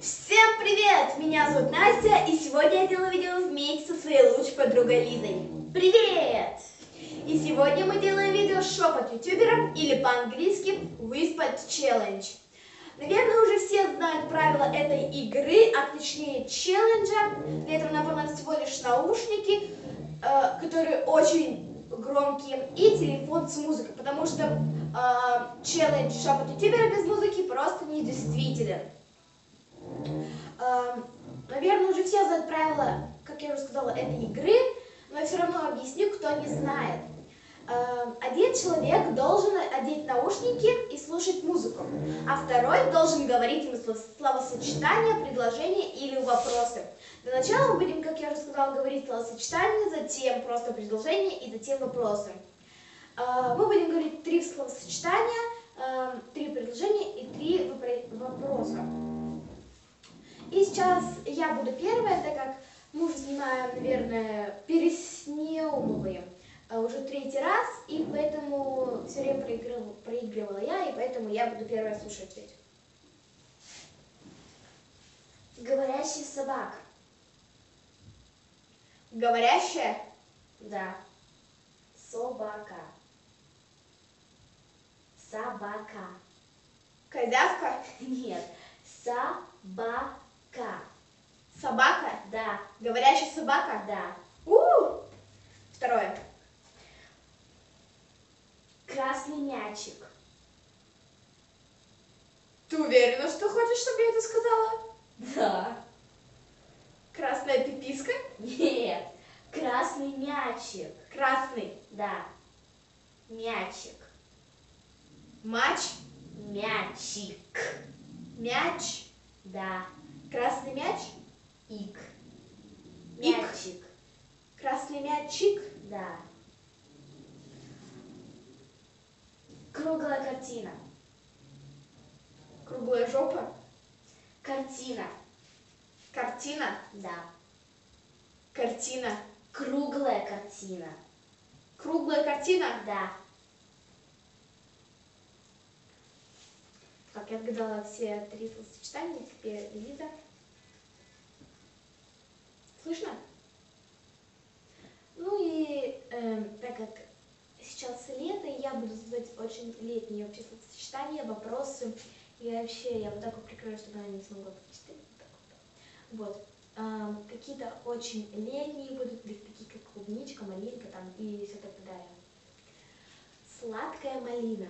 Всем привет! Меня зовут Настя, и сегодня я делаю видео вместе со своей лучшей подругой Лизой. Привет! И сегодня мы делаем видео шепот ютубера, или по-английски Whispered Challenge. Наверное, уже все знают правила этой игры, а точнее челленджа. Для этого нам понадобятся всего лишь наушники, э, которые очень громкие, и телефон с музыкой, потому что э, челлендж шепот ютубера без музыки просто недействителен. Э, знают правила, как я уже сказала, этой игры, но я все равно объясню, кто не знает. Э, один человек должен одеть наушники и слушать музыку, а второй должен говорить ему словосочетания, предложения или вопросы. Для начала мы будем, как я уже сказала, говорить словосочетания, затем просто предложения и затем вопросы. Э, мы будем говорить три словосочетания, э, три предложения и три вопроса. Сейчас я буду первая, так как мы уже снимаем, наверное, переснимываем э, уже третий раз, и поэтому все время проигрывала, проигрывала я, и поэтому я буду первая слушать ведь. Говорящий собак. Говорящая? Да. Собака. Собака. Козявка? Нет. Собака. Собака? Да. Говорящая собака? Да. У, -у, -у. Второе. Красный мячик. Ты уверена, что хочешь, чтобы я это сказала? Да. Красная пиписка? Нет. Красный мячик. Красный. Да. Мячик. Матч? Мячик. Мяч? Да. Красный мяч? Ик. Ик. Мячик. Красный мячик? Да. Круглая картина. Круглая жопа? Картина. Картина? Да. Картина. Круглая картина. Круглая картина? Да. Так, я отгадала все три словосочетания. Теперь Лиза. Слышно? Ну и э, так как сейчас лето, я буду задавать очень летние вообще словосочетания, вопросы. И вообще я вот так вот прикрою, чтобы она не смогла прочитать. Вот. вот. Э, Какие-то очень летние будут, такие как клубничка, малинка там и все так далее. Сладкая малина.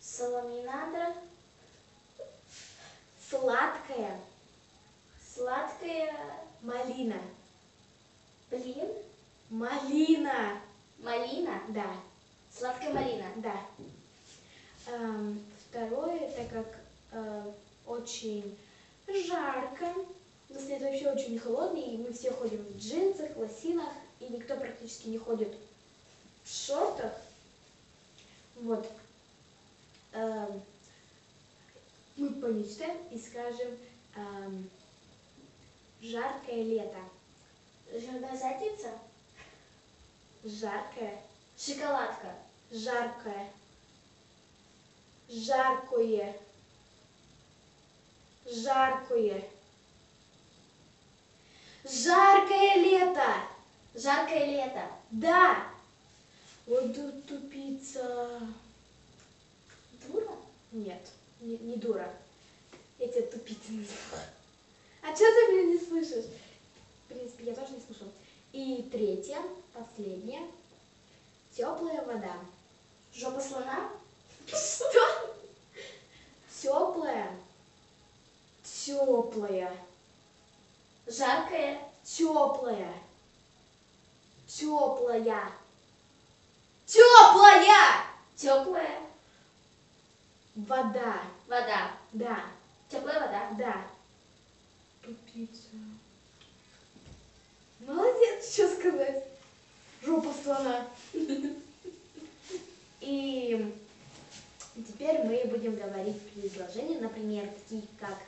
Соломинадра. Сладкая Сладкая малина. блин. Малина. Малина. Да, Сладкая малина. да. Эм, второе, так как э, очень жарко, у нас лето вообще очень холодный, и мы все ходим в джинсах, лосинах, и никто практически не ходит в шортах. Вот. Эм, мы помечтаем и скажем эм, жаркое лето. Жирная задница. Жаркое, Шоколадка. жаркое, жаркое, жаркое, жаркое лето. Жаркое лето. Да. Вот тут тупица. Дура. Нет, не, не дура. Я тебя тупицей назвала. А что ты меня не слышишь? В принципе, я тоже не слышу. И третье, последнее. Теплая вода. Жопа слона. Что? Теплая. Теплая. Жаркое. Теплая. Теплая. Теплая. Теплая. Вода. Вода. Да. Теплая вода. Да. Тупица. Молодец, что сказать. Жопа слона. И теперь мы будем говорить предложения, например, такие как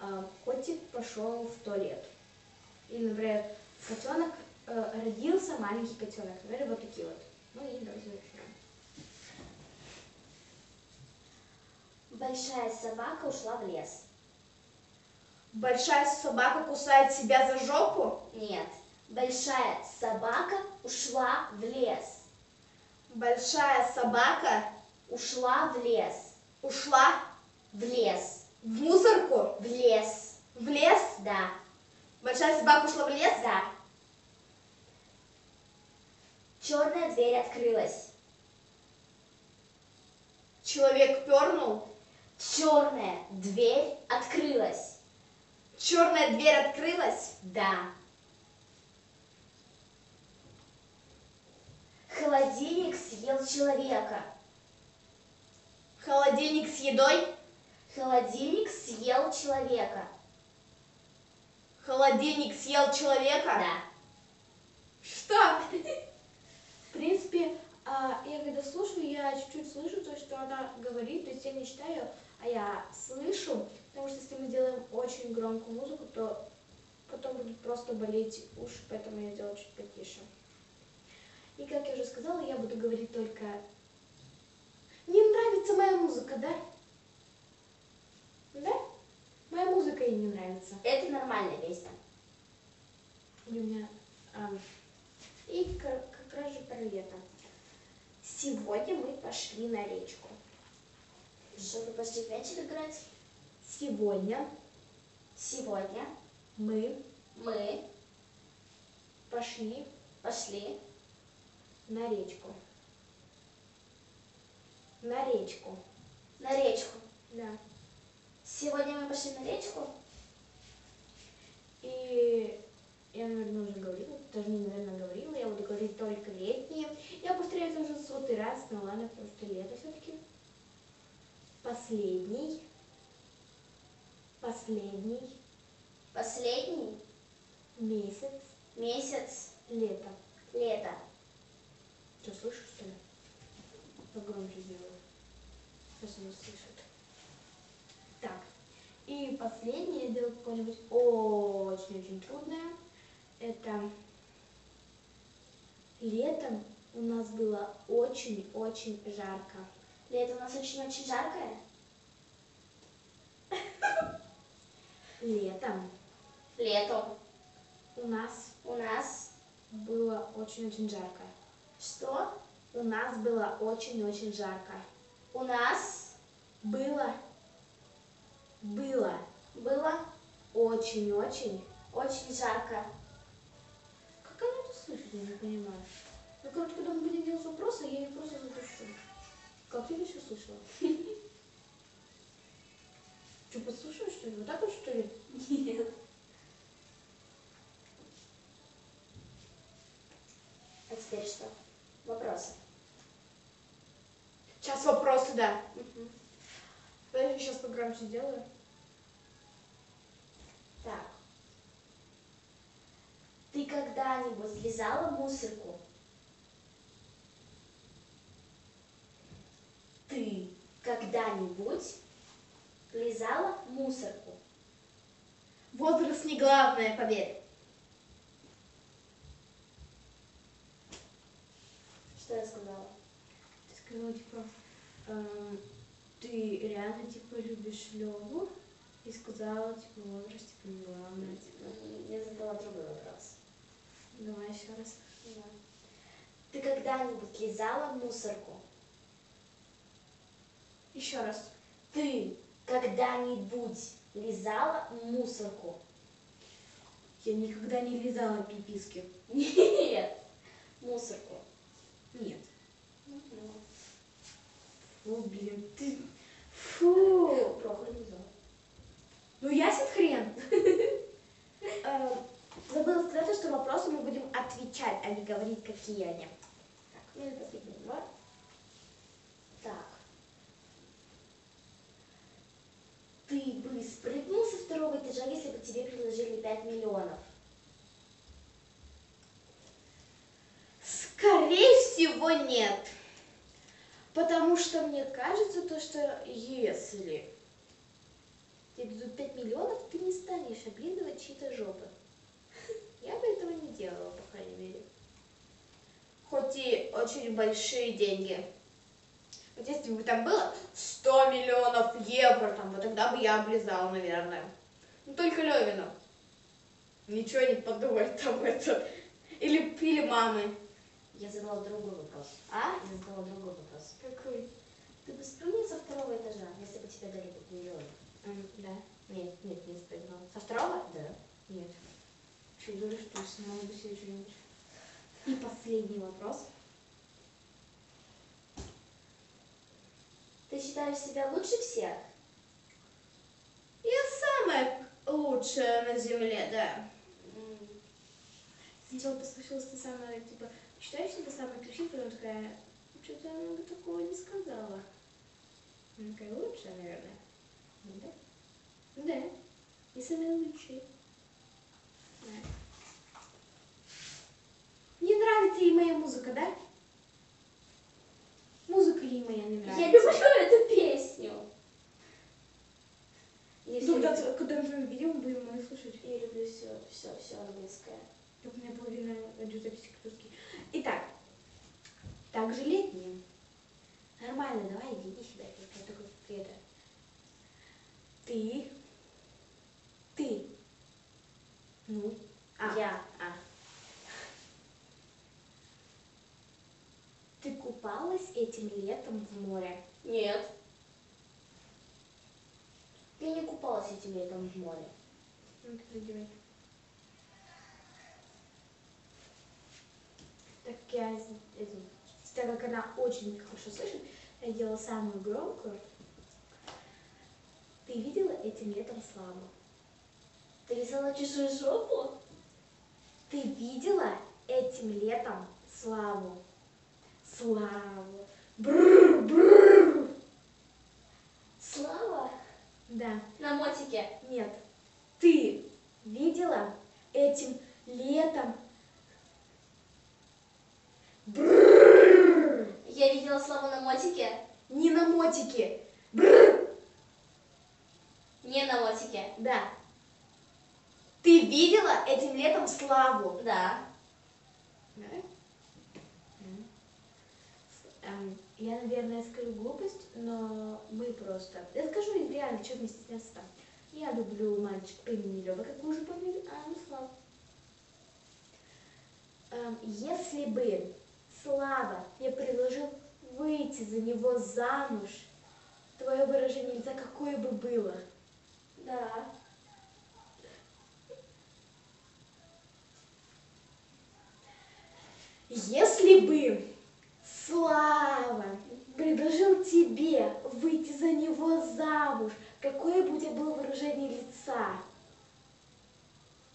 э, котик пошел в туалет. Или, например, котенок э, родился, маленький котенок. Например, вот такие вот. Ну и давайте Большая собака ушла в лес. Большая собака кусает себя за жопу. Нет. Большая собака ушла в лес. Большая собака Ушла в лес. ушла В лес. в мусорку. В лес. В лес. Да. Большая собака ушла в лес. Да. Черная дверь открылась. Человек пернул. Черная дверь открылась. Черная дверь открылась. Да. Холодильник съел человека. Холодильник с едой. Холодильник съел человека. Холодильник съел человека. Да. Что? В принципе, а, я когда слушаю, я чуть-чуть слышу то, что она говорит, то есть я не читаю, а я слышу, потому что если мы делаем очень громкую музыку, то потом будет просто болеть уши, поэтому я делаю чуть потише. И как я уже сказала, я буду говорить только... Не нравится моя музыка, да? Да? Моя музыка ей не нравится. Это нормальная песня. И у меня... ам, и как, как раз же про лето. Сегодня мы пошли на речку. Что вы пошли в играть? Сегодня Сегодня мы мы пошли пошли на речку. На речку. на речку. Да. Сегодня мы пошли на речку. И я, наверное, уже говорила, даже не, наверное, говорила, я буду говорить только летние. Я повторяю это уже сотый раз, но ладно, потому что лето все-таки. Последний. Последний Последний месяц месяц лета. лета. Что, слышишь, что ли? Погромче сделаю. Сейчас он слышит. Так. И последнее сделать какое-нибудь очень-очень трудное. Это летом у нас было очень-очень жарко. Лето у нас очень-очень жаркое. Летом Летом у нас у нас было очень-очень жарко. что? У нас было очень-очень жарко. У нас Было, было было очень-очень очень жарко. Как она это слышит, я не понимаю. Ну, короче, когда мы будем делать вопросы, я ее просто запишу. Как ты еще слышала? Что, подслушиваешь, что ли? Вот так вот, что ли? Нет. А теперь что? Вопросы. Сейчас вопросы, да. Мгм. Я сейчас погромче сделаю. Так. Ты когда-нибудь лизала мусорку? Ты когда-нибудь лизала мусорку? Возраст не главное, поверь. Что я сказала? Ты сказала, типа, эм, ты реально, типа, любишь Леву? И сказала, типа, возраст, типа, не главное, типа. Я задала другой вопрос. Давай еще раз. Да. Ты когда-нибудь лизала мусорку? Еще раз. Ты когда-нибудь лизала мусорку? Я никогда не лизала пиписки. Нет. Мусорку. Нет. Ну, Фу, блин, ты... Фу. Плохо лизала. Ну, ясен хрен. Э, Забыла сказать, что вопросы мы будем отвечать, а не говорить, какие они. Так, ну и последний два. Так. Ты бы спрыгнул этажа, если бы тебе предложили 5 миллионов? Скорее всего, нет. Потому что мне кажется, то, что если тебе дадут 5 миллионов, ты не станешь облизывать чьи-то жопы. Я бы этого не делала, по крайней мере. Хоть и очень большие деньги. Вот если бы там было 100 миллионов евро, там, вот тогда бы я облизала, наверное. Ну, только Левина. Ничего не подумает там это. Или, или мамы. Я задала другой вопрос. А? Я задала другой вопрос. Какой? Ты бы спрыгнул со второго этажа, если бы тебе дали бы миллион? да. Нет, нет, не спрыгнул. Со второго? Да. Нет. Что, думаешь, что снимала бы себе что-нибудь? И последний вопрос. Ты считаешь себя лучше всех? Я самая лучшая на земле, да. Сначала послушалась, ты самая, типа, считаешь себя самой красивой, потом такая, что-то она бы такого не сказала. Она такая лучшая, наверное. Да. Да. И самая лучшая. Да. Не нравится ей моя музыка, да? Музыка ей моя не нравится. Я люблю эту песню. Если- Ну, когда, когда мы твоим видео будем мы слушать. Я люблю все, все, все английское. Так у меня половина аудиозаписи русский. Итак, также летние. Нормально, давай, иди, иди сюда. Я ты это. Ты. Ты. Ну. А. Я. А. Ты купалась этим летом в море? Нет. Я не купалась этим летом в море. Так я, так как она очень хорошо слышит, я делала самую громкую. Ты видела этим летом славу? Ты лизала чужую жопу? Ты видела этим летом славу? Славу. Бррр, бррр. Слава? Да, На мотике. нет. Ты видела этим летом? Бррр. Я видела Славу на мотике? Не на мотике. Бррр. Не на мотике. Да. Ты видела этим летом славу? Да. Эм, Я, наверное, скажу глупость, но мы просто... Я скажу реально, что мне стесняться там. Я люблю мальчика по имени Лёва, как вы уже поняли, а ну Слава. Эм, Если бы Слава мне предложил выйти за него замуж, твое выражение лица какое бы было? Да. Если бы Слава предложил тебе выйти за него замуж, какое бы у тебя было выражение лица?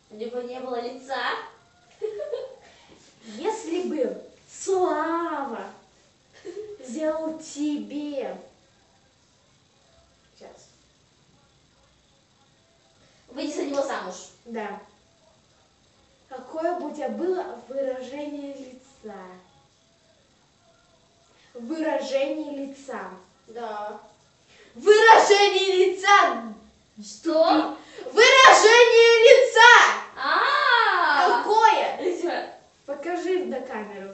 У него не было лица. Если бы Слава сделал тебе... Сейчас. Выйди за него замуж. Да. Какое бы у тебя было выражение лица? Выражение лица. Да. Выражение лица! Что? Выражение лица! Покажи на камеру.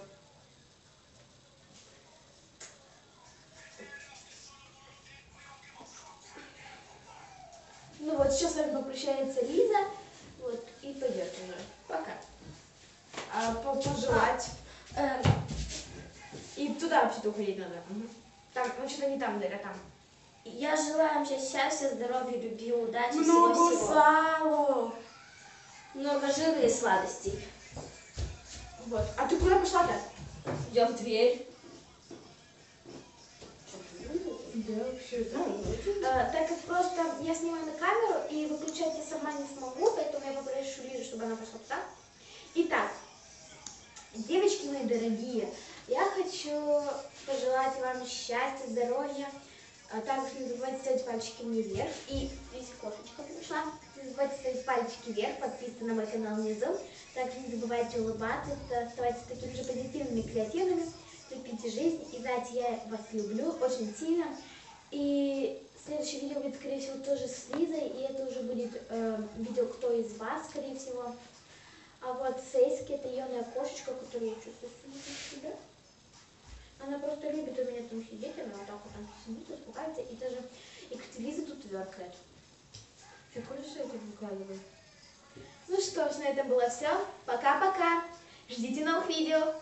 Ну вот сейчас с вами попрощается Лиза, вот, и пойдет уже. Пока. А, по- пожелать. Эм, и туда вообще-то уходить надо. Там, ну что-то не там, Дарья, там. Я желаю вам счастья, здоровья, любви, удачи, Много всего-всего. сала. Много жира и сладостей. Вот. А ты куда пошла-то? Идем в дверь. Да, вообще, А, так как просто я снимаю на камеру и выключать я сама не смогу, поэтому я попрошу Лизу, чтобы она пошла туда. Итак, девочки мои дорогие, я хочу пожелать вам счастья, здоровья. А также не забывайте ставить пальчики мне вверх. И здесь кошечка пришла. Забывайте ставить пальчики вверх, подписываться на мой канал внизу. Также не забывайте улыбаться, оставайтесь такими же позитивными, креативными. Любите жизнь. И знаете, я вас люблю очень сильно. И следующее видео будет, скорее всего, тоже с Лизой. И это уже будет э, видео «Кто из вас», скорее всего. А вот Сейски, это юная кошечка, которую я чувствую себя. Она просто любит у меня там сидеть, она вот так вот там сидит, успокаивается, и даже, и кстати, Лиза тут тверкает. Ты хочешь это выкладывать? Ну что ж, на этом было все. Пока-пока. Ждите новых видео.